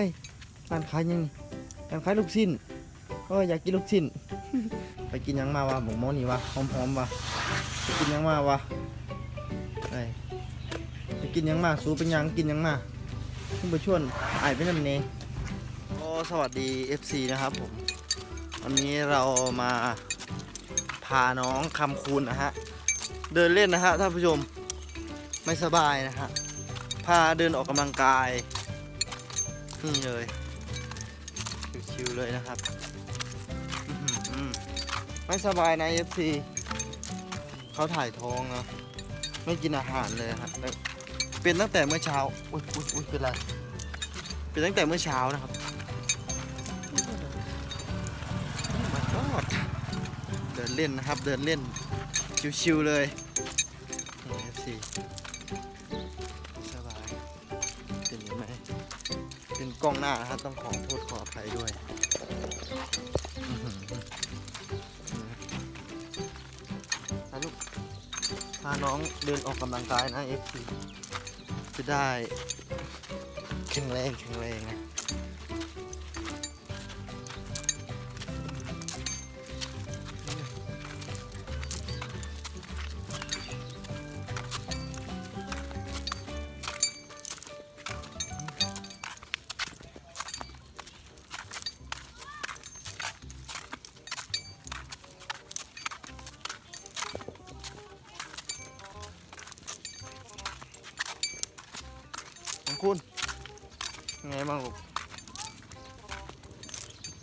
ฮ้ยร้านขายยังนี่ร้านขายลูกชิ้นเอออยากกินลูกชิ้น ไปกินหยังมาวะหมูโมนี่วะหอมๆวะไปกินหยังมาวะเฮ้ยไปกินหยังมาสูเป็นหยังกินหยังมาขึ้นไปชวนไอ้ายไปนั่นเองโอ้สวัสดี FC นะครับผมวันนี้เรามาพาน้องคำคูณนะฮะเดินเล่นนะฮะท่านผู้ชมไม่สบายนะฮะพาเดินออกกำลังกาย นี่เลยชิวๆเลยนะครับไม่สบายนะ FC เขาถ่ายท้องเนาะไม่กินอาหารเลยครับเป็นตั้งแต่เมื่อเช้าอุ้ยอุ้ยอุ้ยเป็นไรเป็นตั้งแต่เมื่อเช้านะครับ My God เดินเล่นนะครับ เดินเล่นชิวๆเลยนี่ FC สบายเป็นยังไง เป็นกล้องหน้านะครับ ต้องขอโทษขออภัยด้วยนะลูกพาน้องเดินออกกำลังกายนะเอฟซีจะได้แข็งแรงแข็งแรงนะ คุณยังไงบ้างลูก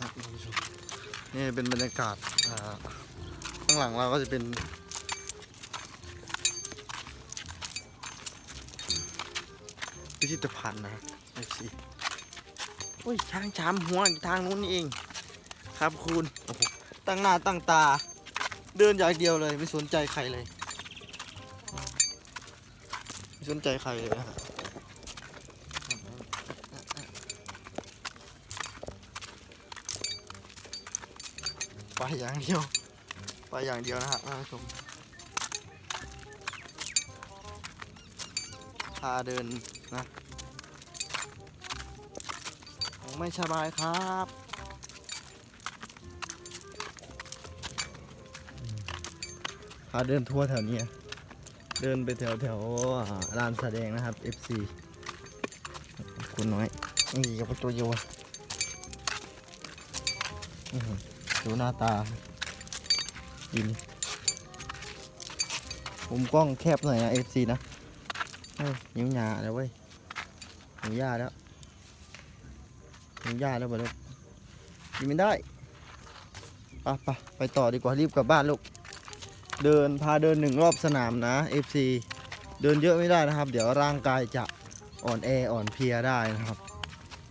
ครับนี่เป็นบรรยากาศข้างหลังเราก็จะเป็น พิพิธภัณฑ์นะไอซีโอ้ยช้างชามหัวอยู่ทางนู้นนี่เอง ครับคุณตั้งหน้าตั้งตา เดินอย่างเดียวเลย ไม่สนใจใครเลย ไม่สนใจใครเลยนะ ไปอย่างเดียวไปอย่างเดียวนะฮะท่านผู้ชมพาเดินนะ ไม่สบายครับพาเดินทั่วแถวนี้เดินไปแถวแถวลานแสดงนะครับ FC คุณน้อยนี่กับตัวโยนอื้อหือ ดูหน้าตากินมุมกล้องแคบหน่อยนะ FC นะเฮ้ยหิวหยาแล้วเว้ยหิวหญ้าแล้วหิวหญ้าแล้วบ่ลูกกินไม่ได้ไปไปไปต่อดีกว่ารีบกลับบ้านลูก เดินพาเดินหนึ่งรอบสนามนะ FC เดินเยอะไม่ได้นะครับ เดี๋ยวร่างกายจะอ่อนแออ่อนเพลียได้นะครับ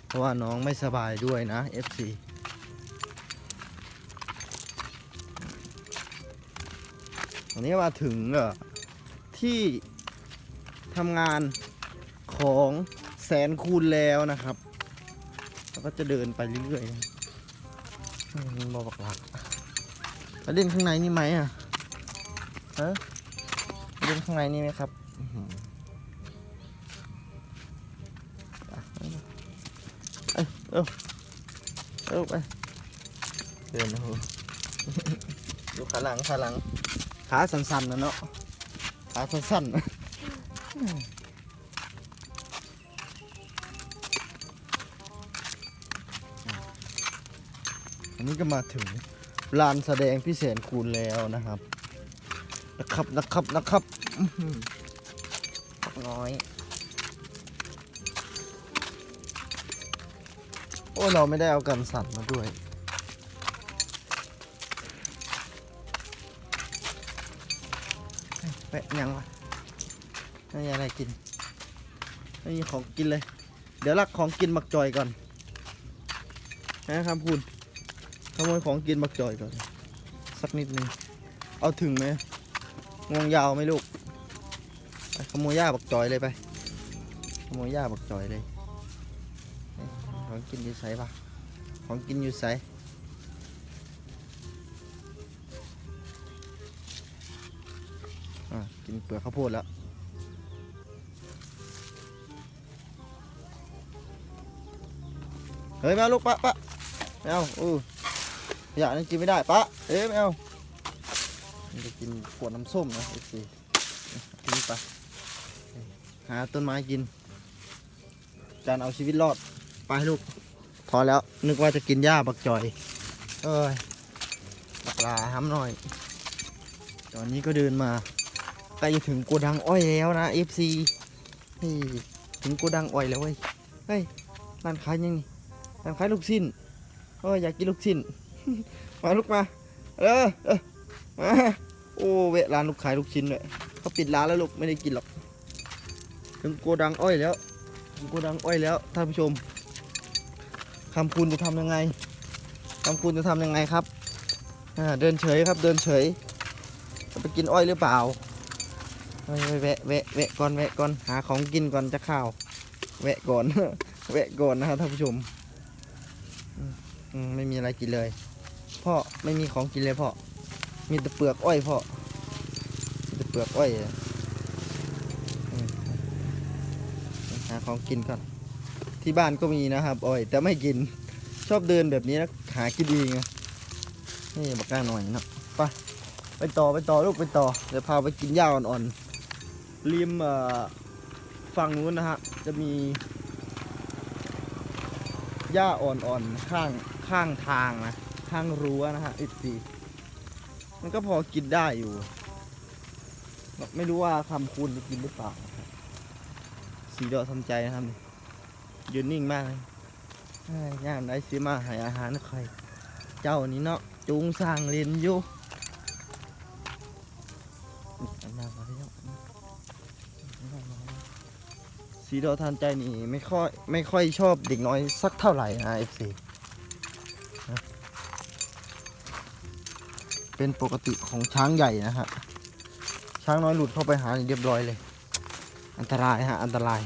เพราะว่าน้องไม่สบายด้วยนะ FC วันนี้มาถึงที่ทำงานของแสนคูณแล้วนะครับแล้วก็จะเดินไปเรื่อยๆมบอบอกหลักมาเล่นข้างในนี่ไหมอะฮะเล่นข้างในนี่ไหมครับอื้ออเอ้ยเอ้าเอ้าไปเดินนะโหดูขาหลังขาหลัง ขาสั้นๆนะเนาะขาสั้นๆอันนี้ก็มาถึงลานแสดงพิเศษคูณแล้วนะครับ นะครับนะครับนะครับน้อย โอ้ เราไม่ได้เอากันสั่นมาด้วยะยังวะไม่มีอะไรกินไม่มีของกินเลย เดี๋ยวลักของกินมักจอยก่อนนะครับคุณขโมยของกินมักจอยก่อน สักนิดนึงเอาถึงไหมงวงยาวไหมลูกไปขโมยหญ้าบักจอยเลยไป ขโมยหญ้าบักจอยเลย ของกินอยู่ไสปะของกินอยู่ไส อะกินเปลือกข้าวโพดแล้วเฮ้ยไม่เอาลูกปะปะไม่เอาอือขยะนั่นกินไม่ได้ปะเอ้ยไม่เอามันจะกินขวดน้ำส้มนะไอ้สิทิ้งไปหาต้นไม้กินจานเอาชีวิตรอดไปลูก พอแล้วนึกว่าจะกินหญ้าบักจอย เอ้ยบักลาห้ำหน่อย ตอนนี้ก็เดินมา ใกล้ถึงโกดังอ้อยแล้วนะ FC นี่ถึงโกดังอ้อยแล้วเว้ย เฮ้ยร้านขายยังนี่ร้านขายลูกชิ้นเอ้ยอยากกินลูกชิ้น มาลูกมา เออเออมาโอ้เวร้านลูกขายลูกชิ้นเลยเขาปิดร้านแล้วลูกไม่ได้กินหรอก ถึงโกดังอ้อยแล้ว ถึงโกดังอ้อยแล้วท่านผู้ชมคำคุณจะทำยังไงคำคุณจะทำยังไงครับเดินเฉยครับเดินเฉยจะไปกินอ้อยหรือเปล่า แวะแวะแวะก่อนแวะก่อนหาของกินก่อนจะข้าว แวะก่อน แวะก่อนนะครับท่านผู้ชมไม่มีอะไรกินเลยพ่อไม่มีของกินเลยพ่อมีแต่เปลือกอ้อยพ่อมีแต่เปลือกอ้อยหาของกินก่อนที่บ้านก็มีนะครับอ้อย แต่ไม่กินชอบเดินแบบนี้นะหากินเองไงนี่บักก้าหน่อยเนาะไปไปต่อไปต่อลูกไปต่อเดี๋ยวพาไปกินหญ้าอ่อนๆ ริมฝั่งนู้นนะฮะ จะมีหญ้าอ่อนๆข้างข้างทางนะ ข้างรั้วนะฮะอีสีมันก็พอกินได้อยู่ ไม่รู้ว่าคำคูณจะกินหรือเปล่า สีดอกทำใจนะครับยืนนิ่งมากเลยย่ามได้ซื้อมาให้อาหารใครเจ้านี่เนาะจูงสร้างเรียนอยู่อันนั้นมาแล้ว สีดอทันใจนี่ไม่ค่อยไม่ค่อยชอบเด็กน้อยสักเท่าไหร่นะเอฟซีเป็นปกติของช้างใหญ่นะฮะ ช้างน้อยหลุดเข้าไปหาเรียบร้อยเลย อันตรายฮะ อันตราย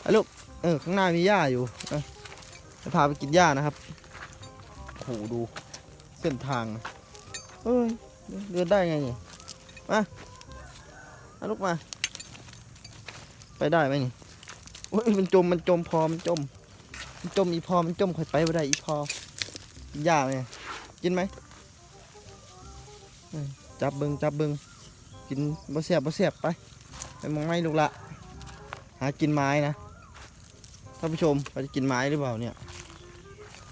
ไอ้ลูกเออข้างหน้ามีหญ้าอยู่จะพาไปกินหญ้านะครับโอ้โหดูเส้นทางเอ้ยเดินได้ไงนี่มาอาลูกมา ไปได้ไหมนี่ อ้ยมันจมมันจมพอมันจม มันจมอีพอมันจมค่อยไปบ่ได้อีพอยากเนี่ยกินไหมจับเบิงจับเบิงกินบ่เสียบบ่เสียบไปไปมองไม้ลูกละหากินไม้นะท่านผู้ชมเขาจะกินไม้หรือเปล่าเนี่ย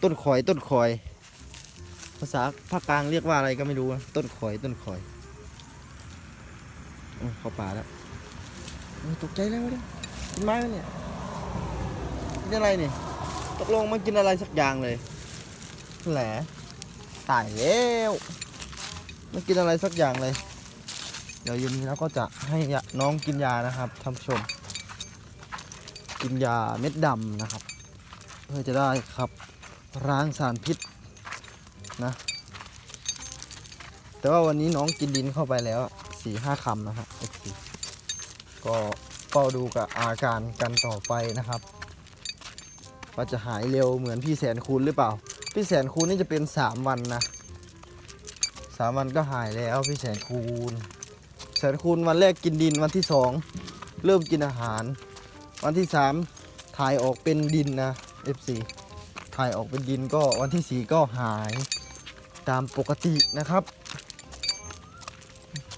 ต้นข่อยต้นข่อย ภาษาภาคกลางเรียกว่าอะไรก็ไม่รู้นะต้นข่อยต้นข่อยเข้าป่าแล้วตกใจแล้วเนี่ยกินไม้เนี่ย นอะไรนี่ตกลงมากินอะไรสักอย่างเลยแหละตายแล้วมากินอะไรสักอย่างเลย เดี๋ยวเย็นนี้เราก็จะให้น้องกินยานะครับท่านผู้ชม กินยาเม็ดดำนะครับ เพื่อจะได้ครับล้างสารพิษนะแต่ว่าวันนี้น้องกินดินเข้าไปแล้วสี่ห้าคำนะครับ FC ก็เฝ้าดูกับอาการกันต่อไปนะครับ ว่าจะหายเร็วเหมือนพี่แสนคูณหรือเปล่า พี่แสนคูณนี่จะเป็น 3 วันนะสามวันก็หายแล้วพี่แสนคูณแสนคูณวันแรกกินดินวันที่สองเริ่มกินอาหาร วันที่สามถ่ายออกเป็นดินนะ FC ถ่ายออกเป็นดินก็วันที่สี่ก็หายตามปกตินะครับ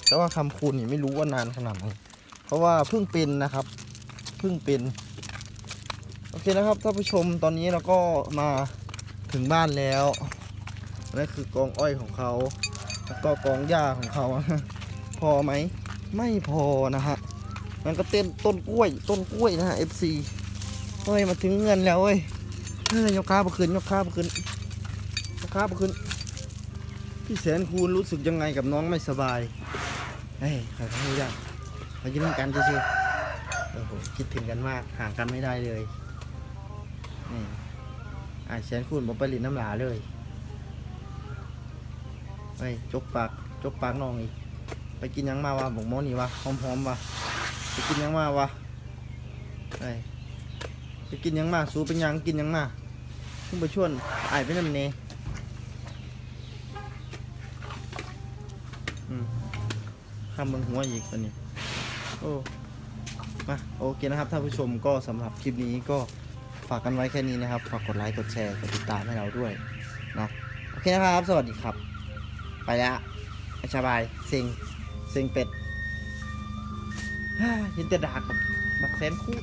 แต่ว่าคำคูณนี่ไม่รู้ว่านานขนาดไหนเพราะว่าเพิ่งเป็นนะครับ เพิ่งเป็น โอเคนะครับท่านผู้ชมตอนนี้เราก็มาถึงบ้านแล้วนั่นคือกองอ้อยของเขาแล้วก็กองหญ้าของเขาพอไหมไม่พอนะฮะมันก็เต้นต้นกล้วย ต้นกล้วยนะฮะ FC เฮ้ยมาถึงเงินแล้วเว้ยเฮ้ยยกขาบขึ้นยกขาบขึ้นยกขาบขึ้นพี่แสนคูณรู้สึกยังไงกับน้องไม่สบายเฮ้ยใครเขาไม่ได้มากินด้วยกันเฉยๆโอ้โหคิดถึงกันมากห่างกันไม่ได้เลย นี่อ่าแชนคุณบอกไปลินน้ำหลาเลยไปจกปากจกปากน้องอีก ไปกินยังมาวะบอกหมอนี่วะหอมๆวะไปกินยังมาวะไปไปกินยังมาสูเป็นยังกินยังมาเพิ่งไปชวนไอ้ไปน้ำเนอืมข้ามเบิงหัวอีกตอนนี้โอ้มาโอเคนะครับท่านผู้ชมก็สำหรับคลิปนี้ก็ ฝากกันไว้แค่นี้นะครับ ฝากกดไลค์กดแชร์กดติดตามให้เราด้วยเนาะโอเคนะครับ สวัสดีครับ ไปแล้วไปสบายสิงสิงเป็ดฮ่าเห็นแต่ดากับบักแซนคู่